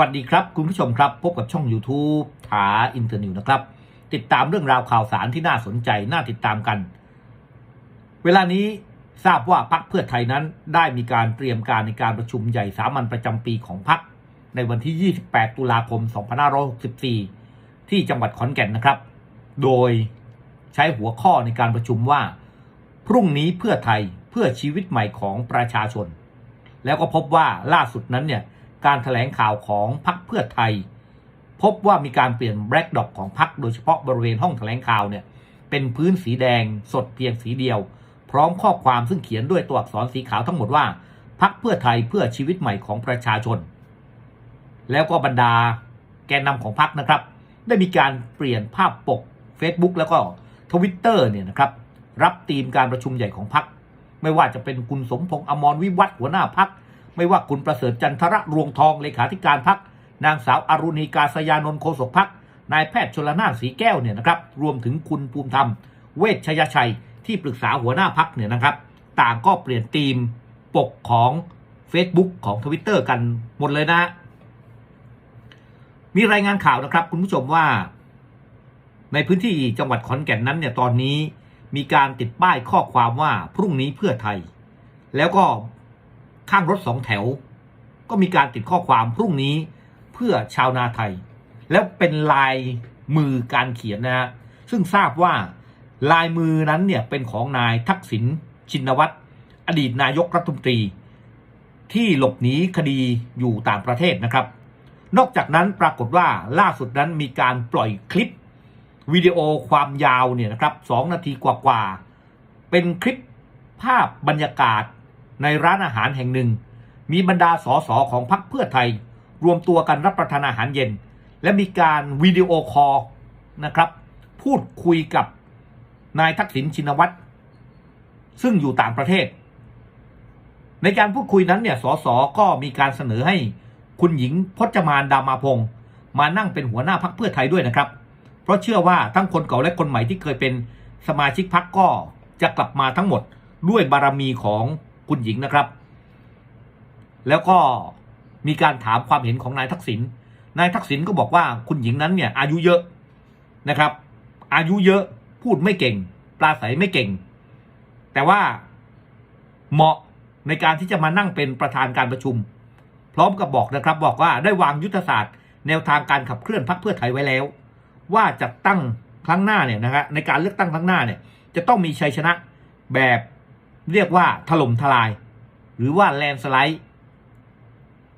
วัสดีครับ คุณผู้ชมครับ พบกับช่อง YouTube ถาอินเตอร์นิวนะครับ ติดตามเรื่องราวข่าวสารที่น่าสนใจ น่าติดตามกัน เวลานี้ทราบว่าพักเพื่อไทยนั้นได้มีการเตรียมการในการประชุมใหญ่สามัญประจำปีของพักในวันที่ 28 ตุลาคม 2564 ที่จังหวัดขอนแก่นนะครับ โดยใช้หัวข้อในการประชุมว่า พรุ่งนี้เพื่อไทยเพื่อชีวิตใหม่ของประชาชน แล้วก็พบว่าล่าสุดนั้นเนี่ย การถแถลงข่าวของพรรคเพื่อไทย พบว่ามีการเปลี่ยนแบล็กดอกของพรรคโดยเฉพาะบริเวณห้องแถลงข่าวเนี่ยเป็นพื้นสีแดงสดเพียงสีเดียว พร้อมข้อความซึ่งเขียนด้วยตัวอักษรสีขาวทั้งหมดว่าพรรคเพื่อไทยเพื่อชีวิตใหม่ของประชาชน แล้วก็บรรดาแกนนำของพรรคนะครับ ได้มีการเปลี่ยนภาพปก Facebook แล้วก็ทวิตเตอร์เนี่ยนะครับรับธีมการประชุมใหญ่ของพรรคไม่ว่าจะเป็นคุณสมพงษ์อมรวิวัฒหัวหน้าพรรค ไม่ว่าคุณประเสริฐจันทระรวงทองเลขาธิการพรรคนางสาวอรุณีกาศยานนท์โฆษกพรรคนายแพทย์ชลนานสีแก้วเนี่ยนะครับ รวมถึงคุณภูมิธรรม เวชชยชัยที่ปรึกษาหัวหน้าพักเนี่ยนะครับ ต่างก็เปลี่ยนธีมปกของ Facebook ของ Twitter กันหมดเลยนะ มีรายงานข่าวนะครับ คุณผู้ชมว่า ในพื้นที่จังหวัดขอนแก่นนั้นเนี่ยตอนนี้มีการติดป้ายข้อความว่าพรุ่งนี้เพื่อไทย แล้วก็ ข้างรถสองแถว ก็มีการติดข้อความพรุ่งนี้เพื่อชาวนาไทย แล้วเป็นลายมือการเขียนนะฮะซึ่งทราบว่าลายมือนั้นเนี่ยเป็นของนายทักษิณชินวัตรอดีตนายกรัฐมนตรี ที่หลบหนีคดีอยู่ต่างประเทศนะครับ นอกจากนั้นปรากฏว่าล่าสุดนั้นมีการปล่อยคลิปวิดีโอความยาวเนี่ยนะครับสองนาทีกว่าๆเป็นคลิปภาพบรรยากาศ ในร้านอาหารแห่งหนึ่ง มีบรรดาสสของพรรคเพื่อไทย รวมตัวกันรับประทานอาหารเย็น และมีการวิดีโอคอลนะครับ พูดคุยกับนายทักษิณชินวัตรซึ่งอยู่ต่างประเทศ ในการพูดคุยนั้นเนี่ยสสก็มีการเสนอให้คุณหญิงพจมานดามาพงศ์มานั่งเป็นหัวหน้าพักเพื่อไทยด้วยนะครับ เพราะเชื่อว่าทั้งคนเก่าและคนใหม่ที่เคยเป็นสมาชิกพักก็จะกลับมาทั้งหมดด้วยบารมีของ คุณหญิงนะครับ แล้วก็มีการถามความเห็นของนายทักษิณนายทักษิณก็บอกว่าคุณหญิงนั้นเนี่ย อายุเยอะนะครับ อายุเยอะพูดไม่เก่งปราศัยไม่เก่ง แต่ว่าเหมาะในการที่จะมานั่งเป็นประธานการประชุม พร้อมกับบอกนะครับ บอกว่าได้วางยุทธศาสตร์ แนวทางการขับเคลื่อนพรรคเพื่อไทยไว้แล้ว ว่าจะตั้งครั้งหน้าเนี่ยนะฮะในการเลือกตั้งครั้งหน้าเนี่ย จะต้องมีชัยชนะแบบ เรียกว่าถล่มทลาย หรือว่าแลนสไลด์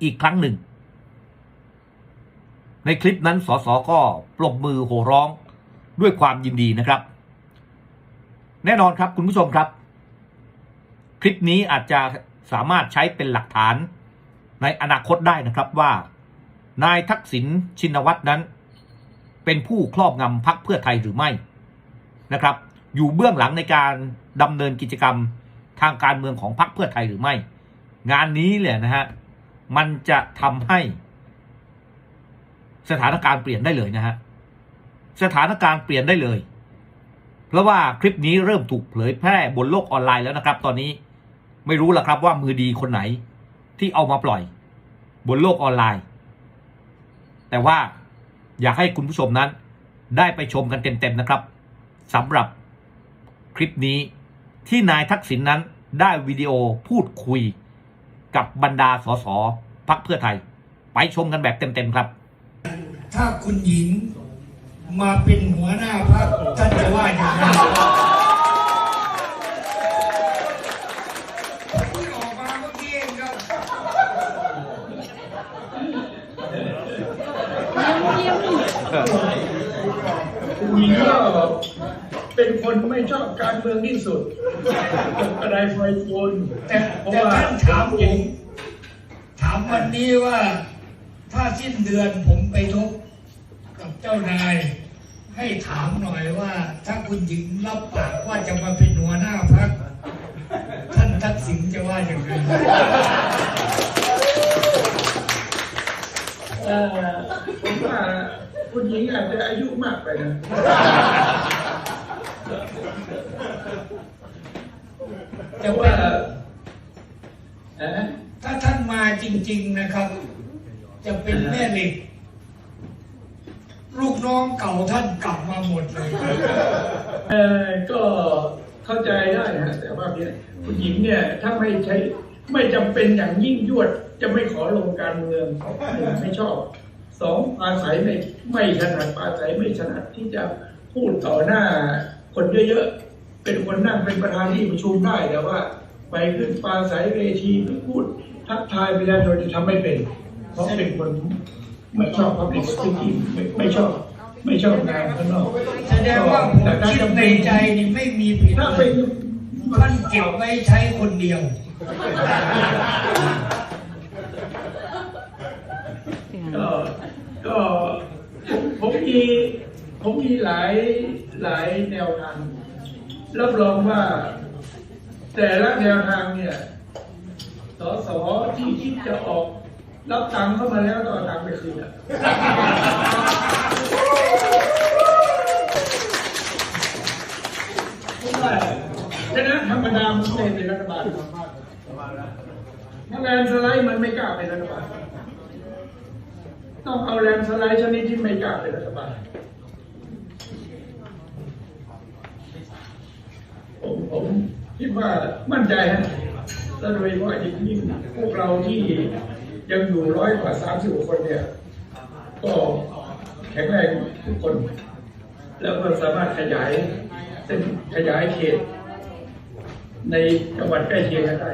อีกครั้งหนึ่ง ในคลิปนั้นสสก็ปรบมือโห่ร้องด้วยความยินดีนะครับ แน่นอนครับคุณผู้ชมครับ คลิปนี้อาจจะสามารถใช้เป็นหลักฐานในอนาคตได้นะครับว่า นายทักษิณชินวัตรนั้น เป็นผู้ครอบงำพักเพื่อไทยหรือไม่นะครับ อยู่เบื้องหลังในการดำเนินกิจกรรม ทางการเมืองของพรรคเพื่อไทยหรือไม่ งานนี้เนี่ยนะฮะมันจะทำให้ สถานการณ์เปลี่ยนได้เลยนะฮะสถานการณ์เปลี่ยนได้เลย เพราะว่าคลิปนี้เริ่มถูกเผยแพร่บนโลกออนไลน์แล้วนะครับ ตอนนี้ไม่รู้ละครับว่ามือดีคนไหนที่เอามาปล่อย บนโลกออนไลน์ แต่ว่าอยากให้คุณผู้ชมนั้น ได้ไปชมกันเต็มๆนะครับสำหรับคลิปนี้ ที่นายทักษิณนนั้นได้วิดีโอพูดคุยกับบรรดาสสพักเพื่อไทย ไปชมกันแบบเต็มๆครับ ถ้าคุณหญิงมาเป็นหัวหน้าพรรคท่านจะว่าอย่างไรเพิ่งออกมาเมื่อกี้เองครับ คุณหญิงก็ เป็นคนไม่ชอบการเมืองที่สุดกระไดไฟโฟนแต่เพราะแต่ว่าท่านถามผม ถามวันนี้ว่า ถ้าสิ้นเดือนผมไปทบกับเจ้านาย ให้ถามหน่อยว่า ถ้าคุณหญิงรับปากว่าจะมาเป็นหัวหน้าพรรคท่านทักษิณจะว่าอย่างไรเอ่อผมว่าคุณหญิงอาจจะอายุมากไปนะ แต่ว่าถ้าท่านมาจริง ๆนะครับ จะเป็นแม่เหล็ก ลูกน้องเก่าท่านกลับมาหมดเลยเออก็เข้าใจได้นะแต่ว่าเนี่ยผู้หญิงเนี่ยถ้าไม่ใช้ไม่จำเป็นอย่างยิ่งยวด จะไม่ขอลงการเมืองหนึ่งไม่ชอบสองปาศัยไม่ไม่ถนัดปาศัยไม่ถนัดที่จะพูดต่อหน้า คนเยอะๆ เป็นคนนั่งเป็นประธานที่ประชุมได้แต่ว่า ไปขึ้นปราศัยเวทีไปพูดทักทายประชาชนจะทำไม่เป็น เพราะเป็นคนไม่ชอบ public speaking ไม่ไม่ชอบไม่ชอบงานข้างนอกแสดงว่าผมคิดในใจนี่ไม่มีผิดถ้าเลเป็ยนท่านเก็บไว้ใช้คนเดียวก็ก็ผมมี ผมมีหลายหลายแนวทาง รับรองว่า แต่ละแนวทางเนี่ยสสที่คิดจะออก รับตังค์เข้ามาแล้วต่อตังค์ไปคืนอะเพราะว่าคณะธรรมดามันไม่เป็นรัฐบาลถ้าแลนสไลด์มันไม่กล้าเป็นรัฐบาลต้องเอาแรงสไลด์ชนิดที่ไม่กล้าเป็นรัฐบาล ผมคิดว่ามั่นใจฮะและโดยเฉพาะอย่างยิ่งพวกเราที่ยังอยู่ร้อยกว่าสามสิบกว่าคนเนี่ย ก็แข็งแรงทุกคน แล้วก็สามารถขยายเส้นขยายเขต ในจังหวัดใกล้เคียงได้